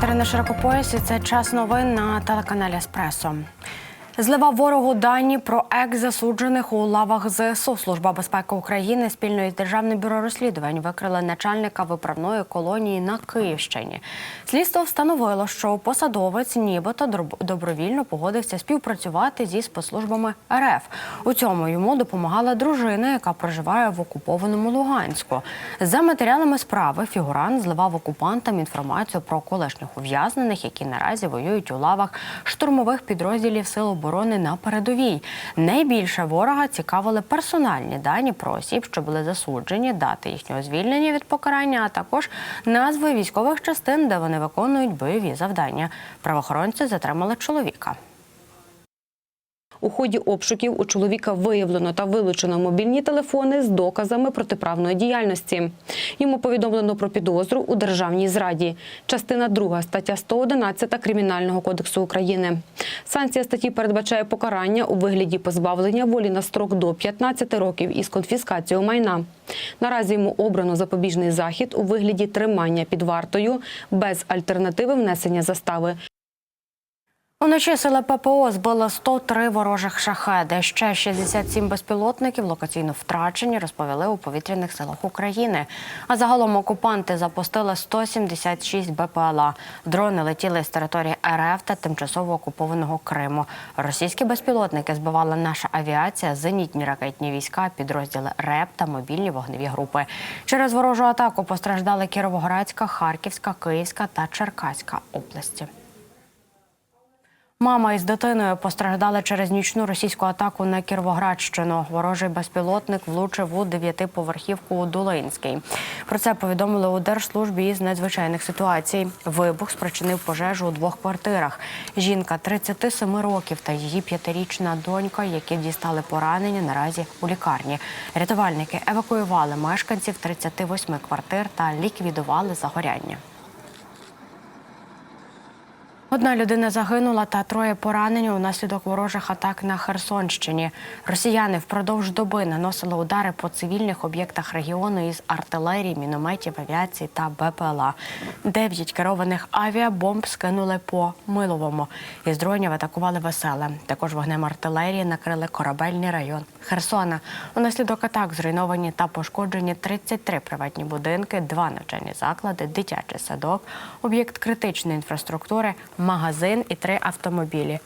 Катерина Широкопояс і це час новин на телеканалі Еспресо. Злива ворогу дані про екс-засуджених у лавах ЗСУ. Служба безпеки України спільно із Державним бюро розслідувань викрили начальника виправної колонії на Київщині. Слідство встановило, що посадовець нібито добровільно погодився співпрацювати зі спецслужбами РФ. У цьому йому допомагала дружина, яка проживає в окупованому Луганську. За матеріалами справи фігурант зливав окупантам інформацію про колишніх ув'язнених, які наразі воюють у лавах штурмових підрозділів Сил оборони на передовій. Найбільше ворога цікавили персональні дані про осіб, що були засуджені, дати їхнього звільнення від покарання, а також назви військових частин, де вони виконують бойові завдання. Правоохоронці затримали чоловіка. У ході обшуків у чоловіка виявлено та вилучено мобільні телефони з доказами протиправної діяльності. Йому повідомлено про підозру у державній зраді. Частина 2 стаття 111 Кримінального кодексу України. Санкція статті передбачає покарання у вигляді позбавлення волі на строк до 15 років із конфіскацією майна. Наразі йому обрано запобіжний захід у вигляді тримання під вартою без альтернативи внесення застави. Уночі сили ППО збили 103 ворожих шахеди. Ще 67 безпілотників локаційно втрачені, розповіли у повітряних силах України. А загалом окупанти запустили 176 БПЛА. Дрони летіли з території РФ та тимчасово окупованого Криму. Російські безпілотники збивала наша авіація, зенітні ракетні війська, підрозділи РЕП та мобільні вогневі групи. Через ворожу атаку постраждали Кіровоградська, Харківська, Київська та Черкаська області. Мама із дитиною постраждали через нічну російську атаку на Кіровоградщину. Ворожий безпілотник влучив у дев'ятиповерхівку у Долинській. Про це повідомили у Держслужбі із надзвичайних ситуацій. Вибух спричинив пожежу у двох квартирах. Жінка 37 років та її п'ятирічна донька, які дістали поранення, наразі у лікарні. Рятувальники евакуювали мешканців 38 квартир та ліквідували загоряння. Одна людина загинула та троє поранені унаслідок ворожих атак на Херсонщині. Росіяни впродовж доби наносили удари по цивільних об'єктах регіону із артилерії, мінометів, авіації та БПЛА. Дев'ять керованих авіабомб скинули по Миловому. Із дронів атакували веселе. Також вогнем артилерії накрили корабельний район Херсона. Унаслідок атак зруйновані та пошкоджені 33 приватні будинки, два навчальні заклади, дитячий садок, об'єкт критичної інфраструктури, магазин і три автомобілі.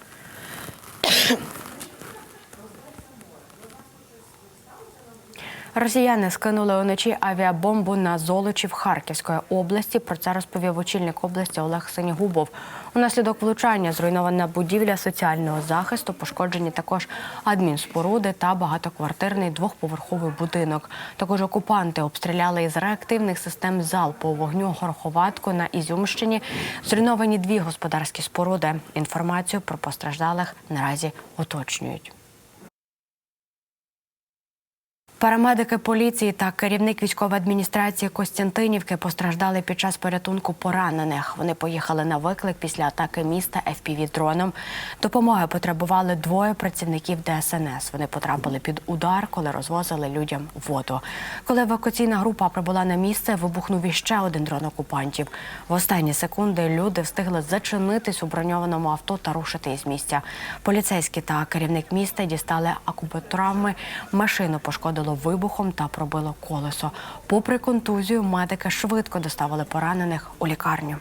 Росіяни скинули уночі авіабомбу на Золочів Харківської області. Про це розповів очільник області Олег Синігубов. Унаслідок влучання зруйнована будівля соціального захисту, пошкоджені також адмінспоруди та багатоквартирний двохповерховий будинок. Також окупанти обстріляли із реактивних систем залпового вогню гороховатку на Ізюмщині. Зруйновані дві господарські споруди. Інформацію про постраждалих наразі уточнюють. Парамедики поліції та керівник військової адміністрації Костянтинівки постраждали під час порятунку поранених. Вони поїхали на виклик після атаки міста fpv дроном Допомоги потребували двоє працівників ДСНС. Вони потрапили під удар, коли розвозили людям воду. Коли евакуаційна група прибула на місце, вибухнув іще один дрон окупантів. В останні секунди люди встигли зачинитись у броньованому авто та рушити із місця. Поліцейські та керівник міста дістали акубатурами. Машину пошкодило вибухом та пробило колесо. Попри контузію, медики швидко доставили поранених у лікарню.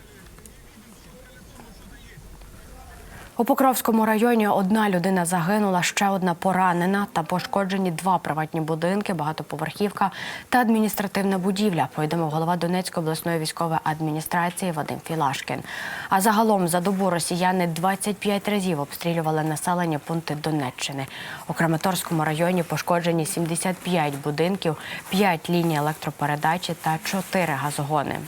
У Покровському районі одна людина загинула, ще одна поранена та пошкоджені два приватні будинки, багатоповерхівка та адміністративна будівля. Повідомив голова Донецької обласної військової адміністрації Вадим Філашкін. А загалом за добу росіяни 25 разів обстрілювали населення пункти Донеччини. У Краматорському районі пошкоджені 75 будинків, 5 ліній електропередачі та 4 газогони.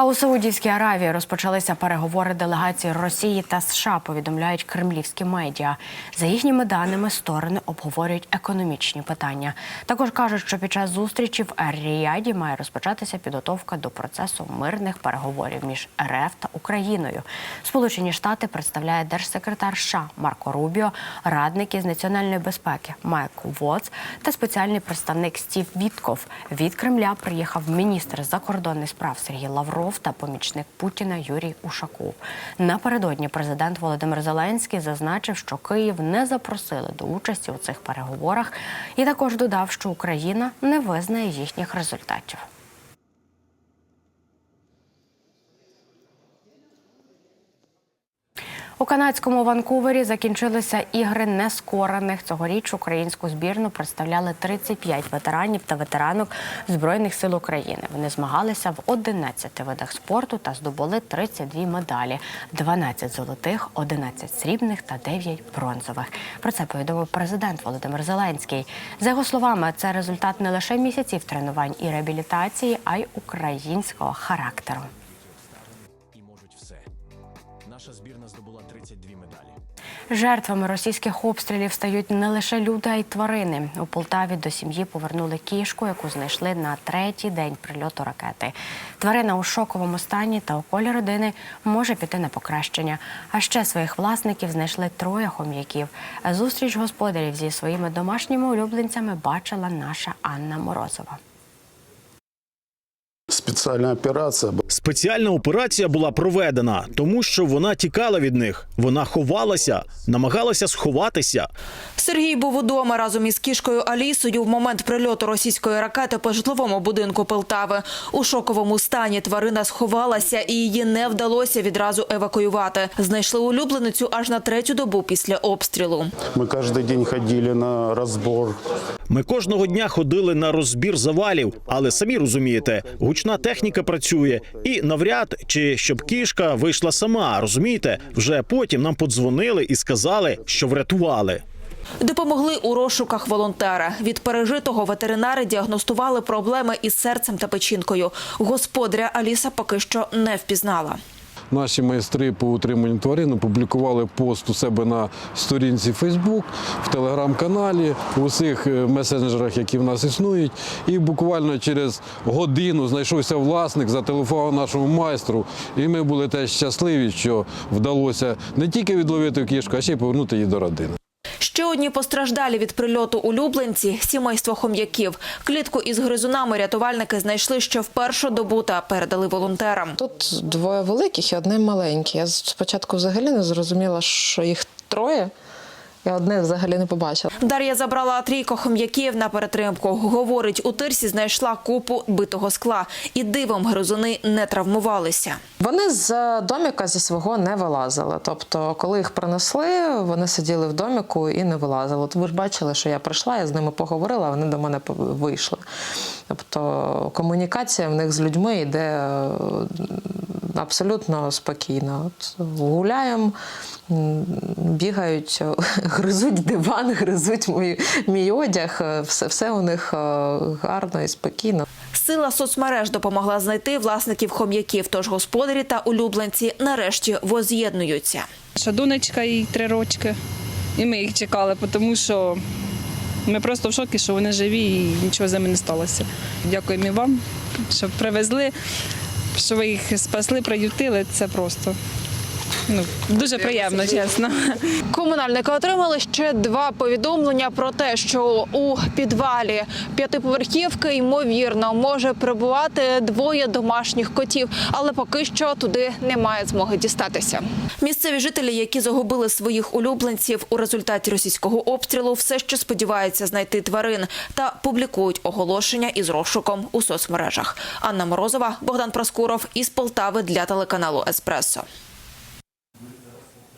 А у Саудівській Аравії розпочалися переговори делегацій Росії та США. Повідомляють кремлівські медіа. За їхніми даними, сторони обговорюють економічні питання. Також кажуть, що під час зустрічі в Ер-Ріяді має розпочатися підготовка до процесу мирних переговорів між РФ та Україною. Сполучені Штати представляє держсекретар США Марко Рубіо, радник із національної безпеки Майкл Вотс та спеціальний представник Стів Вітков. Від Кремля приїхав міністр закордонних справ Сергій Лавров. Ковальов та помічник Путіна Юрій Ушаков. Напередодні президент Володимир Зеленський зазначив, що Київ не запросили до участі у цих переговорах, і також додав, що Україна не визнає їхніх результатів. У канадському Ванкувері закінчилися ігри нескорених. Цьогоріч українську збірну представляли 35 ветеранів та ветеранок Збройних сил України. Вони змагалися в 11 видах спорту та здобули 32 медалі: 12 золотих, 11 срібних та 9 бронзових. Про це повідомив президент Володимир Зеленський. За його словами, це результат не лише місяців тренувань і реабілітації, а й українського характеру. Жертвами російських обстрілів стають не лише люди, а й тварини. У Полтаві до сім'ї повернули кішку, яку знайшли на третій день прильоту ракети. Тварина у шоковому стані та у колі родини може піти на покращення. А ще своїх власників знайшли троє хом'яків. Зустріч господарів зі своїми домашніми улюбленцями бачила наша Анна Морозова. Спеціальна операція. Спеціальна операція була проведена, тому що вона тікала від них. Вона ховалася, намагалася сховатися. Сергій був удома разом із кішкою Алісою в момент прильоту російської ракети по житловому будинку Полтави. У шоковому стані тварина сховалася і її не вдалося відразу евакуювати. Знайшли улюбленицю аж на третю добу після обстрілу. Ми кожен день ходили на розбор. Ми кожного дня ходили на розбір завалів, але самі розумієте, гучна техніка працює, і навряд чи щоб кішка вийшла сама. Розумієте, вже потім нам подзвонили і сказали, що врятували. Допомогли у розшуках волонтера. Від пережитого ветеринари діагностували проблеми із серцем та печінкою. Господаря Аліса поки що не впізнала. Наші майстри по утриманню тварин опублікували пост у себе на сторінці Фейсбук, в телеграм-каналі, в усіх е, месенджерах, які в нас існують. І буквально через годину знайшовся власник, зателефонував нашому майстру. І ми були теж щасливі, що вдалося не тільки відловити кішку, а ще й повернути її до родини. Ще одні постраждалі від прильоту улюбленці – сімейство хом'яків. Клітку із гризунами рятувальники знайшли ще в першу добу та передали волонтерам. Тут двоє великих і одне маленьке. Я спочатку взагалі не зрозуміла, що їх троє. Я одне взагалі не побачила. Дар'я забрала трійко хом'яків на перетримку. Говорить, у тирсі знайшла купу битого скла. І дивом гризуни не травмувалися. Вони з доміка зі свого не вилазили. Тобто, коли їх принесли, вони сиділи в доміку і не вилазили. От ви ж бачили, що я прийшла, я з ними поговорила, а вони до мене вийшли. Тобто комунікація в них з людьми йде абсолютно спокійно. От гуляємо, бігають, гризуть диван, гризуть мій, мій одяг. е, Все, все у них е, гарно і спокійно. Сила соцмереж допомогла знайти власників хом'яків, тож господарі та улюбленці нарешті воз'єднуються. Наша донечка їй три рочки, і ми їх чекали, тому що ми просто в шокі, що вони живі і нічого з ними не сталося. Дякуємо і вам, що привезли, що ви їх спасли, приютили. Це просто ну, дуже приємно, чесно. Комунальники отримали ще два повідомлення про те, що у підвалі п'ятиповерхівки ймовірно може перебувати двоє домашніх котів, але поки що туди немає змоги дістатися. Місцеві жителі, які загубили своїх улюбленців у результаті російського обстрілу, все ще сподіваються знайти тварин та публікують оголошення із розшуком у соцмережах. Анна Морозова, Богдан Проскуров із Полтави для телеканалу Еспресо.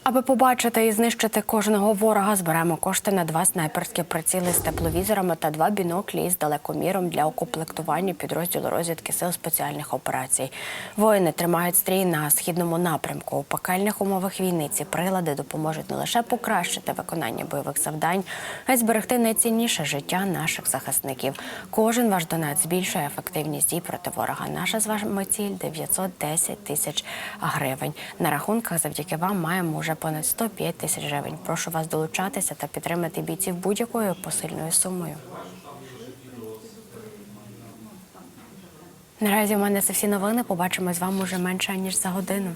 Аби побачити і знищити кожного ворога, зберемо кошти на два снайперські приціли з тепловізорами та два біноклі із далекоміром для укомплектування підрозділу розвідки сил спеціальних операцій. Воїни тримають стрій на східному напрямку. У пекельних умовах війни ці прилади допоможуть не лише покращити виконання бойових завдань, а й зберегти найцінніше життя наших захисників. Кожен ваш донат збільшує ефективність дій проти ворога. Наша з вами ціль 910 тисяч гривень. На рахунках завдяки вам маємо вже понад 105 тисяч гривень. Прошу вас долучатися та підтримати бійців будь-якою посильною сумою. Наразі у мене це всі новини. Побачимо з вами уже менше ніж за годину.